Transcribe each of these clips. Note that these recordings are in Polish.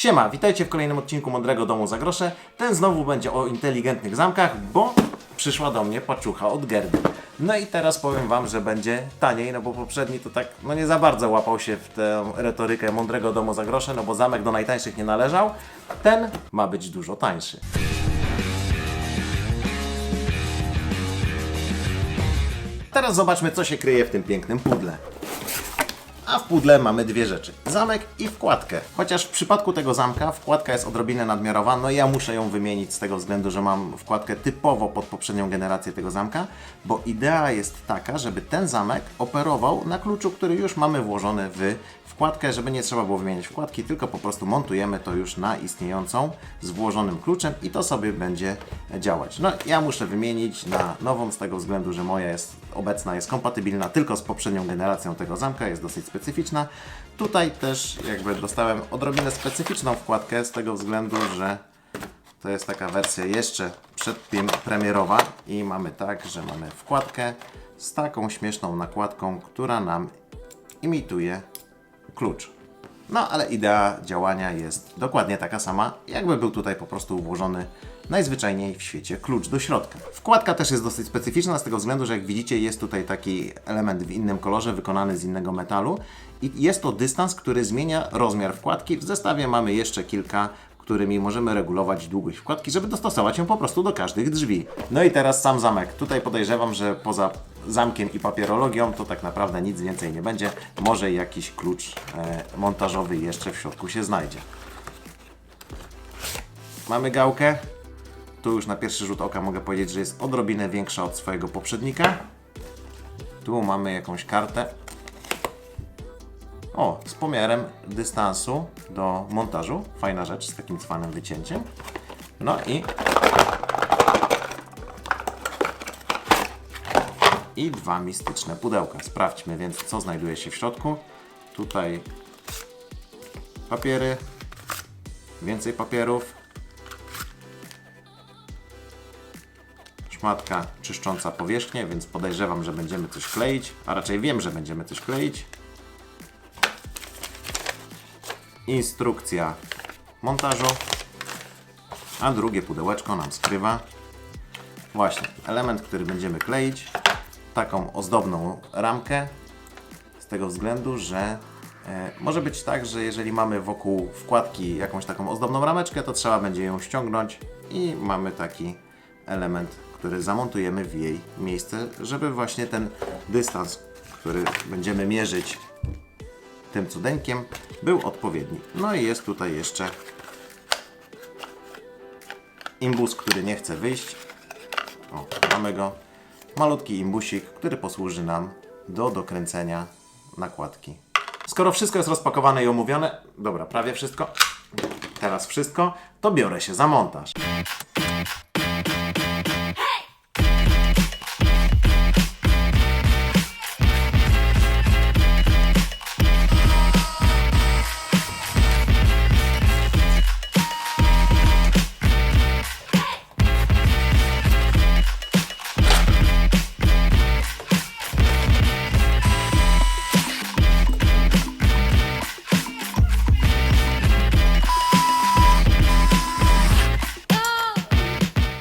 Siema, witajcie w kolejnym odcinku Mądrego Domu za grosze. Ten znowu będzie o inteligentnych zamkach, bo przyszła do mnie paczucha od Gerdy. No i teraz powiem Wam, że będzie taniej, no bo poprzedni to tak, no nie za bardzo łapał się w tę retorykę Mądrego Domu za grosze, no bo zamek do najtańszych nie należał. Ten ma być dużo tańszy. Teraz zobaczmy, co się kryje w tym pięknym pudle. A w pudle mamy dwie rzeczy: zamek i wkładkę. Chociaż w przypadku tego zamka wkładka jest odrobinę nadmiarowa, no ja muszę ją wymienić z tego względu, że mam wkładkę typowo pod poprzednią generację tego zamka, bo idea jest taka, żeby ten zamek operował na kluczu, który już mamy włożony w wkładkę, żeby nie trzeba było wymieniać wkładki, tylko po prostu montujemy to już na istniejącą z włożonym kluczem i to sobie będzie działać. No ja muszę wymienić na nową z tego względu, że moja jest obecna jest kompatybilna tylko z poprzednią generacją tego zamka, jest dosyć specyficzna. Tutaj też jakby dostałem odrobinę specyficzną wkładkę z tego względu, że to jest taka wersja jeszcze przedpremierowa i mamy tak, że mamy wkładkę z taką śmieszną nakładką, która nam imituje klucz. No ale idea działania jest dokładnie taka sama, jakby był tutaj po prostu włożony najzwyczajniej w świecie klucz do środka. Wkładka też jest dosyć specyficzna z tego względu, że jak widzicie jest tutaj taki element w innym kolorze wykonany z innego metalu i jest to dystans, który zmienia rozmiar wkładki. W zestawie mamy jeszcze kilka którymi możemy regulować długość wkładki, żeby dostosować ją po prostu do każdych drzwi. No i teraz sam zamek. Tutaj podejrzewam, że poza zamkiem i papierologią to tak naprawdę nic więcej nie będzie. Może jakiś klucz e, montażowy jeszcze w środku się znajdzie. Mamy gałkę. Tu już na pierwszy rzut oka mogę powiedzieć, że jest odrobinę większa od swojego poprzednika. Tu mamy jakąś kartę. O, z pomiarem dystansu do montażu. Fajna rzecz z takim cwanym wycięciem. No i. I dwa mistyczne pudełka. Sprawdźmy więc, co znajduje się w środku. Tutaj papiery, więcej papierów, szmatka czyszcząca powierzchnię, więc podejrzewam, że będziemy coś kleić, a raczej wiem, że będziemy coś kleić. Instrukcja montażu, a drugie pudełeczko nam skrywa. Właśnie element, który będziemy kleić, taką ozdobną ramkę, z tego względu, że e, może być tak, że jeżeli mamy wokół wkładki jakąś taką ozdobną rameczkę, to trzeba będzie ją ściągnąć i mamy taki element, który zamontujemy w jej miejsce, żeby właśnie ten dystans, który będziemy mierzyć tym cudeńkiem, był odpowiedni. No i jest tutaj jeszcze imbus, który nie chce wyjść. O, mamy go. Malutki imbusik, który posłuży nam do dokręcenia nakładki. Skoro wszystko jest rozpakowane i omówione, dobra, prawie wszystko, teraz wszystko, to biorę się za montaż.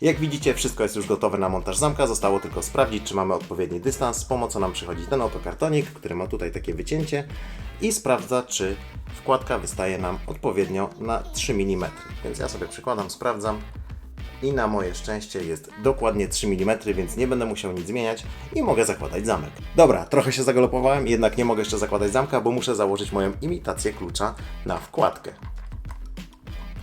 Jak widzicie, wszystko jest już gotowe na montaż zamka. Zostało tylko sprawdzić, czy mamy odpowiedni dystans. Z pomocą nam przychodzi ten oto kartonik, który ma tutaj takie wycięcie i sprawdza, czy wkładka wystaje nam odpowiednio na 3 mm. Więc ja sobie przykładam, sprawdzam i na moje szczęście jest dokładnie 3 mm, więc nie będę musiał nic zmieniać i mogę zakładać zamek. Dobra, trochę się zagalopowałem, jednak nie mogę jeszcze zakładać zamka, bo muszę założyć moją imitację klucza na wkładkę.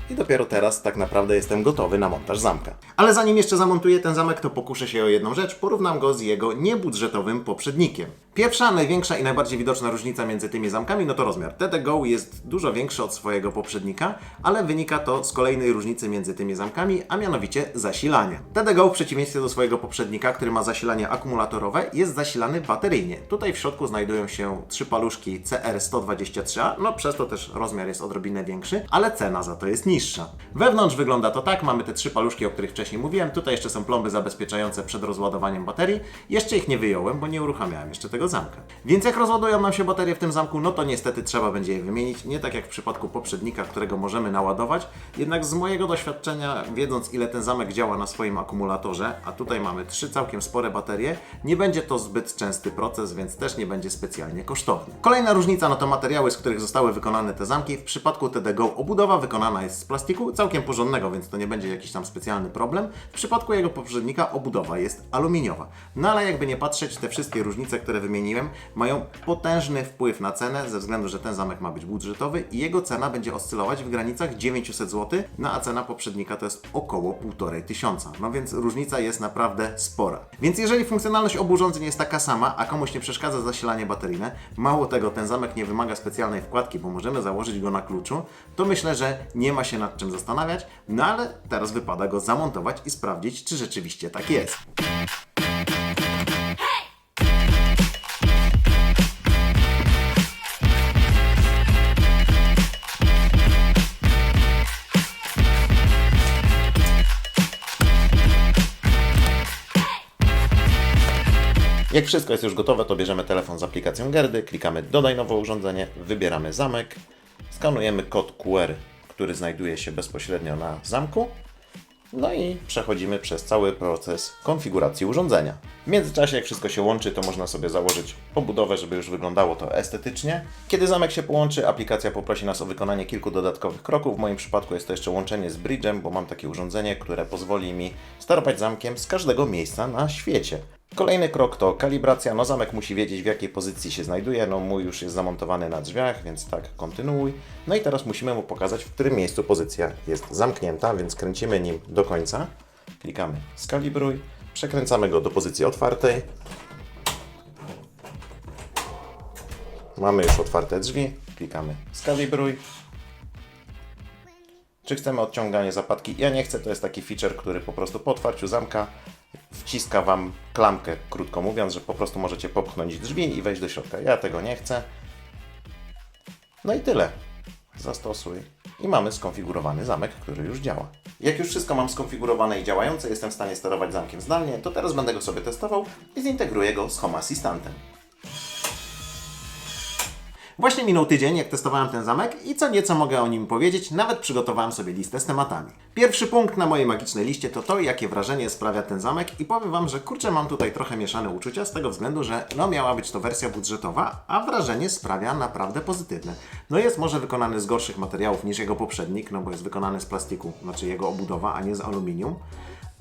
I dopiero teraz tak naprawdę jestem gotowy na montaż zamka. Ale zanim jeszcze zamontuję ten zamek, to pokuszę się o jedną rzecz. Porównam go z jego niebudżetowym poprzednikiem. Pierwsza, największa i najbardziej widoczna różnica między tymi zamkami no to rozmiar. TD Go jest dużo większy od swojego poprzednika, ale wynika to z kolejnej różnicy między tymi zamkami, a mianowicie zasilania. TD Go w przeciwieństwie do swojego poprzednika, który ma zasilanie akumulatorowe, jest zasilany bateryjnie. Tutaj w środku znajdują się trzy paluszki CR123A, no przez to też rozmiar jest odrobinę większy, ale cena za to jest niższa. Wewnątrz wygląda to tak, mamy te trzy paluszki, o których wcześniej mówiłem, tutaj jeszcze są plomby zabezpieczające przed rozładowaniem baterii. Jeszcze ich nie wyjąłem, bo nie uruchamiałem jeszcze tego tego zamka. Więc jak rozładują nam się baterie w tym zamku, no to niestety trzeba będzie je wymienić. Nie tak jak w przypadku poprzednika, którego możemy naładować. Jednak z mojego doświadczenia, wiedząc ile ten zamek działa na swoim akumulatorze, a tutaj mamy trzy całkiem spore baterie, nie będzie to zbyt częsty proces, więc też nie będzie specjalnie kosztowny. Kolejna różnica no to materiały, z których zostały wykonane te zamki. W przypadku TDGO obudowa wykonana jest z plastiku, całkiem porządnego, więc to nie będzie jakiś tam specjalny problem. W przypadku jego poprzednika obudowa jest aluminiowa. No ale jakby nie patrzeć, te wszystkie różnice, które wymieniłem, mają potężny wpływ na cenę, ze względu, że ten zamek ma być budżetowy i jego cena będzie oscylować w granicach 900 zł, no a cena poprzednika to jest około 1,5 tysiąca. No więc różnica jest naprawdę spora. Więc jeżeli funkcjonalność obu urządzeń jest taka sama, a komuś nie przeszkadza zasilanie bateryjne, mało tego, ten zamek nie wymaga specjalnej wkładki, bo możemy założyć go na kluczu, to myślę, że nie ma się nad czym zastanawiać, no ale teraz wypada go zamontować i sprawdzić, czy rzeczywiście tak jest. Jak wszystko jest już gotowe, to bierzemy telefon z aplikacją Gerdy, klikamy Dodaj nowe urządzenie, wybieramy zamek, skanujemy kod QR, który znajduje się bezpośrednio na zamku, no i przechodzimy przez cały proces konfiguracji urządzenia. W międzyczasie, jak wszystko się łączy, to można sobie założyć obudowę, żeby już wyglądało to estetycznie. Kiedy zamek się połączy, aplikacja poprosi nas o wykonanie kilku dodatkowych kroków. W moim przypadku jest to jeszcze łączenie z bridge'em, bo mam takie urządzenie, które pozwoli mi sterować zamkiem z każdego miejsca na świecie. Kolejny krok to kalibracja. No zamek musi wiedzieć w jakiej pozycji się znajduje. No mój już jest zamontowany na drzwiach, więc tak, kontynuuj. No i teraz musimy mu pokazać, w którym miejscu pozycja jest zamknięta, więc kręcimy nim do końca. Klikamy skalibruj, przekręcamy go do pozycji otwartej. Mamy już otwarte drzwi, klikamy skalibruj. Czy chcemy odciąganie zapadki? Ja nie chcę, to jest taki feature, który po prostu po otwarciu zamka wciska Wam klamkę, krótko mówiąc, że po prostu możecie popchnąć drzwi i wejść do środka. Ja tego nie chcę. No i tyle. Zastosuj. I mamy skonfigurowany zamek, który już działa. Jak już wszystko mam skonfigurowane i działające, jestem w stanie sterować zamkiem zdalnie, to teraz będę go sobie testował i zintegruję go z Home Assistantem. Właśnie minął tydzień, jak testowałem ten zamek i co nieco mogę o nim powiedzieć, nawet przygotowałem sobie listę z tematami. Pierwszy punkt na mojej magicznej liście to to, jakie wrażenie sprawia ten zamek i powiem Wam, że kurczę, mam tutaj trochę mieszane uczucia z tego względu, że no miała być to wersja budżetowa, a wrażenie sprawia naprawdę pozytywne. No jest może wykonany z gorszych materiałów niż jego poprzednik, no bo jest wykonany z plastiku, znaczy jego obudowa, a nie z aluminium,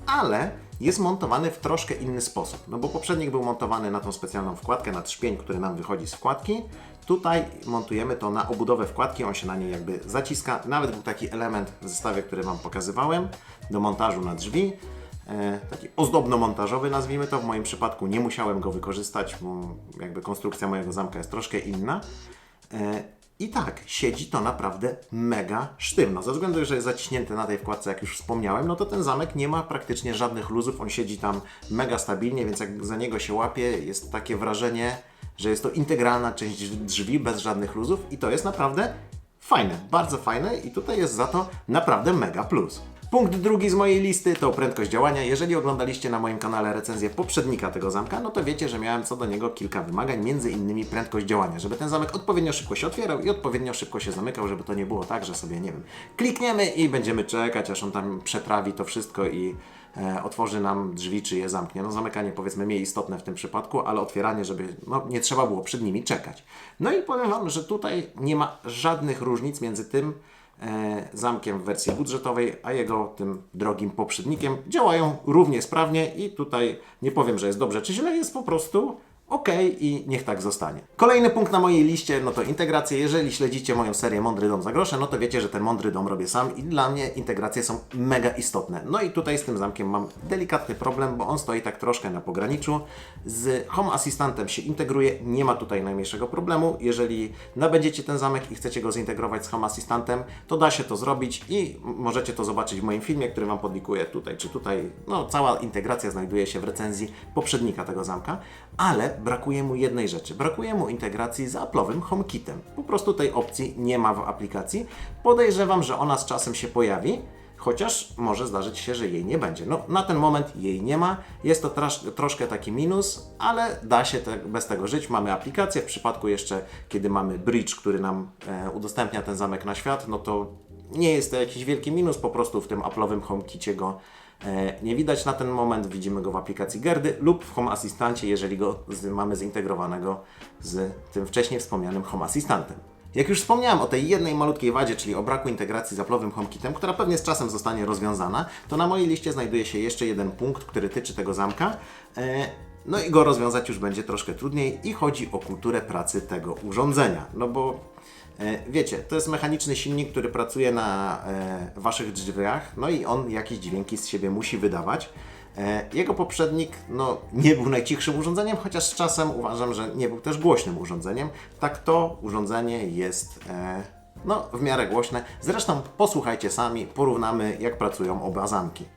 ale jest montowany w troszkę inny sposób. No bo poprzednik był montowany na tą specjalną wkładkę, na trzpień, który nam wychodzi z wkładki. Tutaj montujemy to na obudowę wkładki, on się na niej jakby zaciska. Nawet był taki element w zestawie, który Wam pokazywałem, do montażu na drzwi. E, taki ozdobno-montażowy nazwijmy to. W moim przypadku nie musiałem go wykorzystać, bo jakby konstrukcja mojego zamka jest troszkę inna. I tak, siedzi to naprawdę mega sztywno. Ze względu, że jest zaciśnięty na tej wkładce, jak już wspomniałem, no to ten zamek nie ma praktycznie żadnych luzów. On siedzi tam mega stabilnie, więc jak za niego się łapie, jest takie wrażenie, że jest to integralna część drzwi bez żadnych luzów i to jest naprawdę fajne, bardzo fajne i tutaj jest za to naprawdę mega plus. Punkt drugi z mojej listy to prędkość działania. Jeżeli oglądaliście na moim kanale recenzję poprzednika tego zamka, no to wiecie, że miałem co do niego kilka wymagań, między innymi prędkość działania, żeby ten zamek odpowiednio szybko się otwierał i odpowiednio szybko się zamykał, żeby to nie było tak, że sobie, nie wiem, klikniemy i będziemy czekać, aż on tam przetrawi to wszystko i e, otworzy nam drzwi, czy je zamknie. No zamykanie powiedzmy mniej istotne w tym przypadku, ale otwieranie, żeby no, nie trzeba było przed nimi czekać. No i powiem Wam, że tutaj nie ma żadnych różnic między tym, zamkiem w wersji budżetowej, a jego tym drogim poprzednikiem działają równie sprawnie i tutaj nie powiem, że jest dobrze czy źle, jest po prostu ok i niech tak zostanie. Kolejny punkt na mojej liście, no to integracje. Jeżeli śledzicie moją serię Mądry Dom za grosze, no to wiecie, że ten Mądry Dom robię sam i dla mnie integracje są mega istotne. No i tutaj z tym zamkiem mam delikatny problem, bo on stoi tak troszkę na pograniczu. Z Home Assistantem się integruje, nie ma tutaj najmniejszego problemu. Jeżeli nabędziecie ten zamek i chcecie go zintegrować z Home Assistantem, to da się to zrobić i możecie to zobaczyć w moim filmie, który Wam podlikuję tutaj czy tutaj. No, cała integracja znajduje się w recenzji poprzednika tego zamka, ale brakuje mu jednej rzeczy. Brakuje mu integracji z Apple'owym HomeKitem. Po prostu tej opcji nie ma w aplikacji. Podejrzewam, że ona z czasem się pojawi. chociaż może zdarzyć się, że jej nie będzie. No, na ten moment jej nie ma, jest to troszkę taki minus, ale da się te, bez tego żyć. Mamy aplikację, w przypadku jeszcze, kiedy mamy bridge, który nam e, udostępnia ten zamek na świat, no to nie jest to jakiś wielki minus, po prostu w tym Apple'owym HomeKicie go nie widać na ten moment, widzimy go w aplikacji Gerdy lub w Home Assistancie, jeżeli go z, mamy zintegrowanego z tym wcześniej wspomnianym Home Assistantem. Jak już wspomniałem o tej jednej malutkiej wadzie, czyli o braku integracji z Apple'owym HomeKitem, która pewnie z czasem zostanie rozwiązana, to na mojej liście znajduje się jeszcze jeden punkt, który tyczy tego zamka. No i go rozwiązać już będzie troszkę trudniej i chodzi o kulturę pracy tego urządzenia. No bo e, wiecie, to jest mechaniczny silnik, który pracuje na e, waszych drzwiach, no i on jakieś dźwięki z siebie musi wydawać. E, Jego poprzednik no, nie był najcichszym urządzeniem, chociaż z czasem uważam, że nie był też głośnym urządzeniem. Tak to urządzenie jest e, no, w miarę głośne. Zresztą posłuchajcie sami, porównamy jak pracują oba zamki.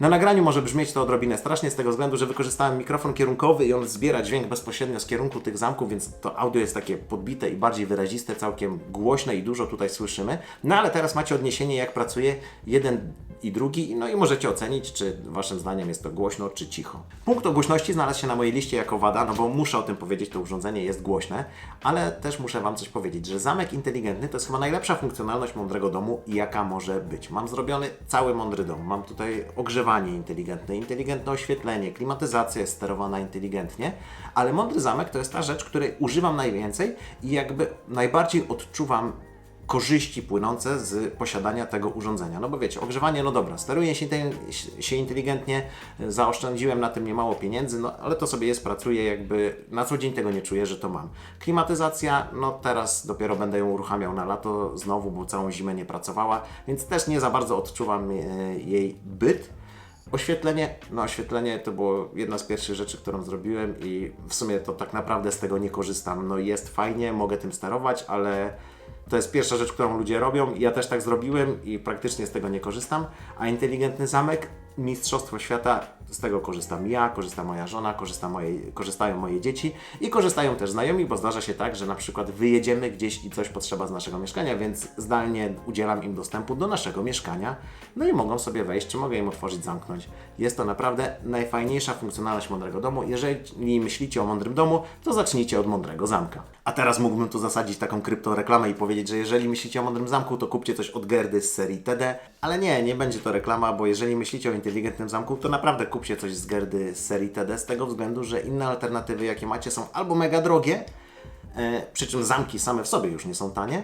Na nagraniu może brzmieć to odrobinę strasznie z tego względu, że wykorzystałem mikrofon kierunkowy i on zbiera dźwięk bezpośrednio z kierunku tych zamków, więc to audio jest takie podbite i bardziej wyraziste, całkiem głośne i dużo tutaj słyszymy. No ale teraz macie odniesienie, jak pracuje jeden i drugi, no i możecie ocenić, czy waszym zdaniem jest to głośno, czy cicho. Punkt o głośności znalazł się na mojej liście jako wada, no bo muszę o tym powiedzieć, to urządzenie jest głośne, ale też muszę wam coś powiedzieć, że zamek inteligentny to jest chyba najlepsza funkcjonalność mądrego domu, jaka może być. Mam zrobiony cały mądry dom, mam tutaj ogrzewanie inteligentne, inteligentne oświetlenie, klimatyzacja jest sterowana inteligentnie, ale mądry zamek to jest ta rzecz, której używam najwięcej i jakby najbardziej odczuwam korzyści płynące z posiadania tego urządzenia. No bo wiecie, ogrzewanie, no dobra, steruje się, się inteligentnie, zaoszczędziłem na tym niemało pieniędzy, no ale to sobie jest, pracuje jakby, na co dzień tego nie czuję, że to mam. Klimatyzacja, no teraz dopiero będę ją uruchamiał na lato znowu, bo całą zimę nie pracowała, więc też nie za bardzo odczuwam e, jej byt. Oświetlenie, no oświetlenie to było jedna z pierwszych rzeczy, którą zrobiłem i w sumie to tak naprawdę z tego nie korzystam. No jest fajnie, mogę tym sterować, ale to jest pierwsza rzecz, którą ludzie robią ja też tak zrobiłem i praktycznie z tego nie korzystam. A inteligentny zamek, mistrzostwo świata, z tego korzystam ja, korzysta moja żona, korzysta moje, korzystają moje dzieci i korzystają też znajomi, bo zdarza się tak, że na przykład wyjedziemy gdzieś i coś potrzeba z naszego mieszkania, więc zdalnie udzielam im dostępu do naszego mieszkania, no i mogą sobie wejść, czy mogę im otworzyć, zamknąć. Jest to naprawdę najfajniejsza funkcjonalność mądrego domu. Jeżeli myślicie o mądrym domu, to zacznijcie od mądrego zamka. A teraz mógłbym tu zasadzić taką kryptoreklamę i powiedzieć, że jeżeli myślicie o mądrym zamku, to kupcie coś od Gerdy z serii TD, ale nie, nie będzie to reklama, bo jeżeli myślicie o inteligentnym zamku, to naprawdę kupcie coś z Gerdy z serii TD, z tego względu, że inne alternatywy, jakie macie, są albo mega drogie, e, przy czym zamki same w sobie już nie są tanie,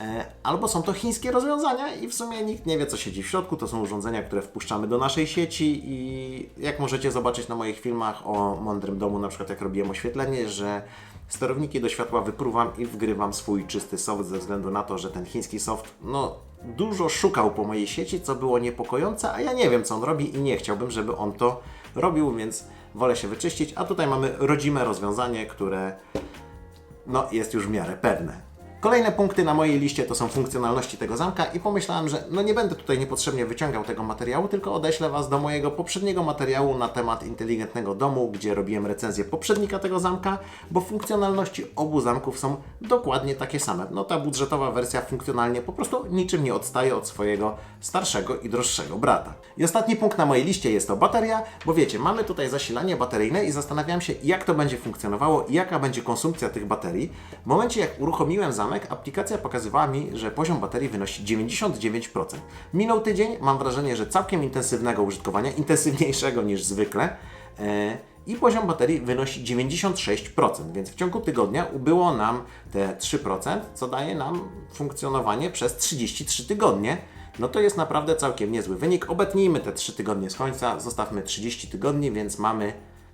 e, albo są to chińskie rozwiązania i w sumie nikt nie wie, co siedzi w środku. To są urządzenia, które wpuszczamy do naszej sieci i jak możecie zobaczyć na moich filmach o mądrym domu, na przykład jak robiłem oświetlenie, że sterowniki do światła wypruwam i wgrywam swój czysty soft ze względu na to, że ten chiński soft, no dużo szukał po mojej sieci, co było niepokojące, a ja nie wiem, co on robi i nie chciałbym, żeby on to robił, więc wolę się wyczyścić. A tutaj mamy rodzime rozwiązanie, które no, jest już w miarę pewne. Kolejne punkty na mojej liście to są funkcjonalności tego zamka i pomyślałem, że no nie będę tutaj niepotrzebnie wyciągał tego materiału, tylko odeślę Was do mojego poprzedniego materiału na temat inteligentnego domu, gdzie robiłem recenzję poprzednika tego zamka, bo funkcjonalności obu zamków są dokładnie takie same. No ta budżetowa wersja funkcjonalnie po prostu niczym nie odstaje od swojego starszego i droższego brata. I ostatni punkt na mojej liście jest to bateria, bo wiecie, mamy tutaj zasilanie bateryjne i zastanawiam się, jak to będzie funkcjonowało i jaka będzie konsumpcja tych baterii. W momencie, jak uruchomiłem zamek, aplikacja pokazywała mi, że poziom baterii wynosi 99%. Minął tydzień, mam wrażenie, że całkiem intensywnego użytkowania, intensywniejszego niż zwykle. E, I poziom baterii wynosi 96%, więc w ciągu tygodnia ubyło nam te 3%, co daje nam funkcjonowanie przez 33 tygodnie. No to jest naprawdę całkiem niezły wynik. Obetnijmy te 3 tygodnie z końca, zostawmy 30 tygodni, więc mamy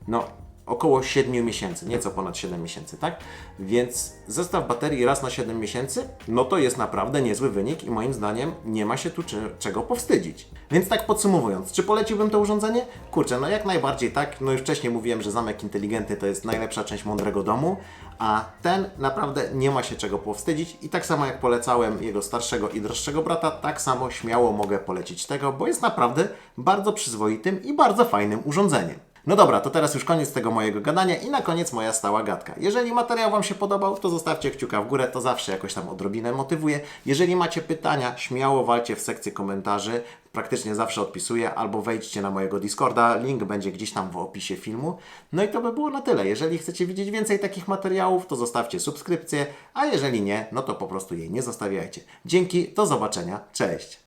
no około 7 miesięcy, nieco ponad 7 miesięcy, tak? Więc zestaw baterii raz na 7 miesięcy, no to jest naprawdę niezły wynik i moim zdaniem nie ma się tu czy, czego powstydzić. Więc tak podsumowując, czy poleciłbym to urządzenie? Kurczę, no jak najbardziej tak. No już wcześniej mówiłem, że zamek inteligentny to jest najlepsza część mądrego domu, a ten naprawdę nie ma się czego powstydzić i tak samo jak polecałem jego starszego i droższego brata, tak samo śmiało mogę polecić tego, bo jest naprawdę bardzo przyzwoitym i bardzo fajnym urządzeniem. No dobra, to teraz już koniec tego mojego gadania i na koniec moja stała gadka. Jeżeli materiał Wam się podobał, to zostawcie kciuka w górę, to zawsze jakoś tam odrobinę motywuje. Jeżeli macie pytania, śmiało walcie w sekcję komentarzy, praktycznie zawsze odpisuję, albo wejdźcie na mojego Discorda, link będzie gdzieś tam w opisie filmu. No i to by było na tyle. Jeżeli chcecie widzieć więcej takich materiałów, to zostawcie subskrypcję, a jeżeli nie, no to po prostu jej nie zostawiajcie. Dzięki, do zobaczenia, cześć!